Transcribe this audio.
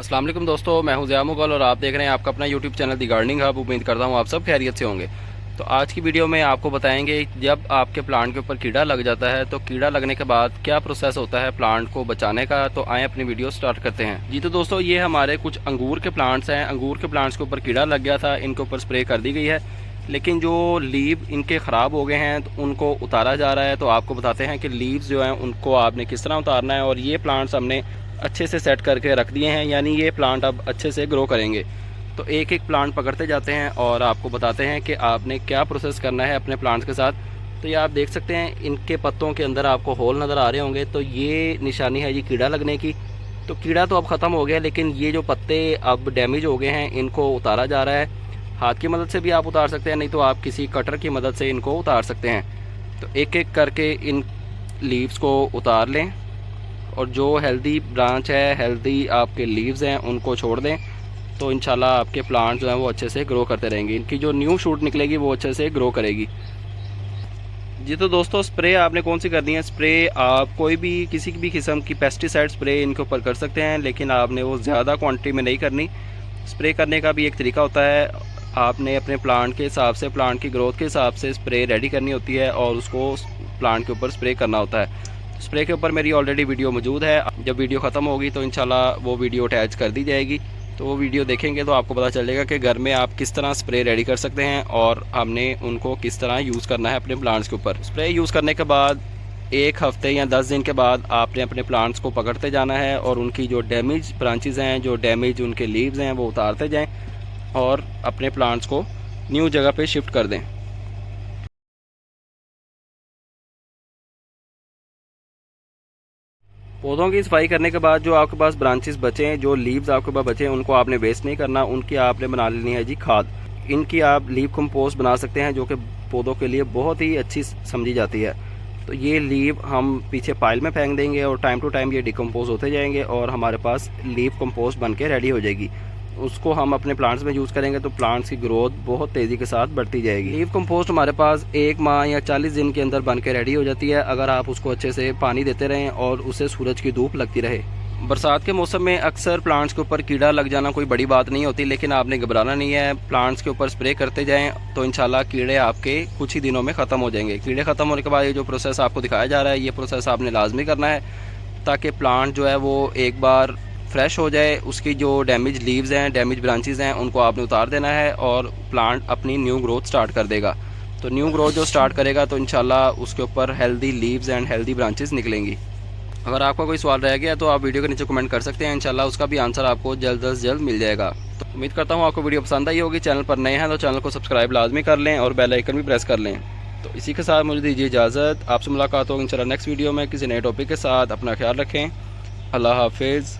वालेकुम दोस्तों, मैं हूँ ज़िया मुगल और आप देख रहे हैं आपका अपना YouTube channel the gardening hub उम्मीद करता हूँ आप सब खैरियत से होंगे। तो आज की वीडियो में आपको बताएँगे जब आपके प्लांट के ऊपर कीड़ा लग जाता है तो कीड़ा लगने के बाद क्या प्रोसेस होता है प्लांट को बचाने का? तो आए अपनी वीडियो स्टार्ट करते हैं। जी तो दोस्तों, ये हमारे कुछ अंगूर के प्लांट्स हैं। अंगूर के प्लांट्स के ऊपर कीड़ा लग गया था, इनके ऊपर स्प्रे कर दी गई है। लेकिन जो लीव इनके ख़राब हो गए हैं तो उनको उतारा जा रहा है। तो आपको बताते हैं कि लीव्स जो हैं, उनको आपने किस तरह उतारना है? और ये प्लांट्स हमने अच्छे से सेट करके रख दिए हैं, यानी ये प्लांट अब अच्छे से ग्रो करेंगे। तो एक एक प्लांट पकड़ते जाते हैं और आपको बताते हैं कि आपने क्या प्रोसेस करना है अपने प्लांट्स के साथ। तो ये आप देख सकते हैं, इनके पत्तों के अंदर आपको होल नज़र आ रहे होंगे। तो ये निशानी है जी कीड़ा लगने की। तो कीड़ा तो अब ख़त्म हो गया, लेकिन ये जो पत्ते अब डैमेज हो गए हैं, इनको उतारा जा रहा है। हाथ की मदद से भी आप उतार सकते हैं, नहीं तो आप किसी कटर की मदद से इनको उतार सकते हैं। तो एक एक करके इन लीव्स को उतार लें। और जो हेल्दी ब्रांच है हेल्दी आपके लीव्स हैं, उनको छोड़ दें। तो इंशाल्लाह आपके प्लांट जो हैं, वो अच्छे से ग्रो करते रहेंगे। इनकी जो न्यू शूट निकलेगी, वो अच्छे से ग्रो करेगी। जी तो दोस्तों स्प्रे आपने कौन सी करनी है? स्प्रे आप कोई भी, किसी भी किस्म की पेस्टिसाइड स्प्रे इनके ऊपर कर सकते हैं, लेकिन आपने वो ज़्यादा क्वांटिटी में नहीं करनी। स्प्रे करने का भी एक तरीका होता है। आपने अपने प्लांट के हिसाब से प्लांट की ग्रोथ के हिसाब से स्प्रे रेडी करनी होती है और उसको प्लांट के ऊपर स्प्रे करना होता है। स्प्रे के ऊपर मेरी ऑलरेडी वीडियो मौजूद है। जब वीडियो ख़त्म होगी तो इंशाल्लाह वो वीडियो अटैच कर दी जाएगी। तो वो वीडियो देखेंगे तो आपको पता चलेगा कि घर में आप किस तरह स्प्रे रेडी कर सकते हैं और हमने उनको किस तरह यूज़ करना है अपने प्लांट्स के ऊपर। स्प्रे यूज़ करने के बाद, एक हफ़्ते या दस दिन के बाद आपने अपने प्लांट्स को पकड़ते जाना है और उनकी जो डैमेज ब्रांचेज हैं, जो डैमेज उनके लीव्स हैं, वो उतारते जाएँ और अपने प्लांट्स को न्यू जगह पे शिफ्ट कर दें। पौधों की सफ़ाई करने के बाद जो आपके पास ब्रांचेस बचे हैं, जो लीव्स आपके पास बचे हैं, उनको आपने वेस्ट नहीं करना, उनकी आपने बना लेनी है जी खाद। इनकी आप लीव कंपोस्ट बना सकते हैं, जो कि पौधों के लिए बहुत ही अच्छी समझी जाती है। तो ये लीव हम पीछे पाइल में फेंक देंगे और टाइम टू टाइम ये डिकम्पोज होते जाएँगे और हमारे पास लीव कम्पोस्ट बन के रेडी हो जाएगी। उसको हम अपने प्लांट्स में यूज़ करेंगे तो प्लांट्स की ग्रोथ बहुत तेज़ी के साथ बढ़ती जाएगी। लीव कंपोस्ट हमारे पास एक माह या चालीस दिन के अंदर बन के रेडी हो जाती है। अगर आप उसको अच्छे से पानी देते रहें और उसे सूरज की धूप लगती रहे। बरसात के मौसम में अक्सर प्लांट्स के ऊपर कीड़ा लग जाना कोई बड़ी बात नहीं होती, लेकिन आपने घबराना नहीं है। प्लांट्स के ऊपर स्प्रे करते जाएँ तो इंशाल्लाह कीड़े आपके कुछ ही दिनों में ख़त्म हो जाएँगे। कीड़े ख़त्म होने के बाद ये जो प्रोसेस आपको दिखाया जा रहा है, ये प्रोसेस आपने लाजमी करना है, ताकि प्लांट जो है वो एक बार फ्रेश हो जाए, उसकी जो डैमेज लीव्स हैं डैमेज ब्रांचेस हैं, उनको आपने उतार देना है और प्लांट अपनी न्यू ग्रोथ स्टार्ट कर देगा। तो न्यू ग्रोथ जो स्टार्ट करेगा तो इंशाल्लाह उसके ऊपर healthy leaves and healthy branches निकलेंगी। अगर आपका कोई सवाल रह गया तो आप वीडियो के नीचे कमेंट कर सकते हैं, इंशाल्लाह उसका भी आंसर आपको जल्द अज जल्द मिल जाएगा। तो उम्मीद करता हूँ आपको वीडियो पसंद आई होगी। चैनल पर नए हैं तो चैनल को सब्सक्राइब लाजमी कर लें और बेल आइकन भी प्रेस कर लें। तो इसी के साथ मुझे दीजिए इजाज़त। आपसे मुलाकात होगी इंशाल्लाह नेक्स्ट वीडियो में किसी नए टॉपिक के साथ। अपना ख्याल रखें। अल्लाह हाफिज़।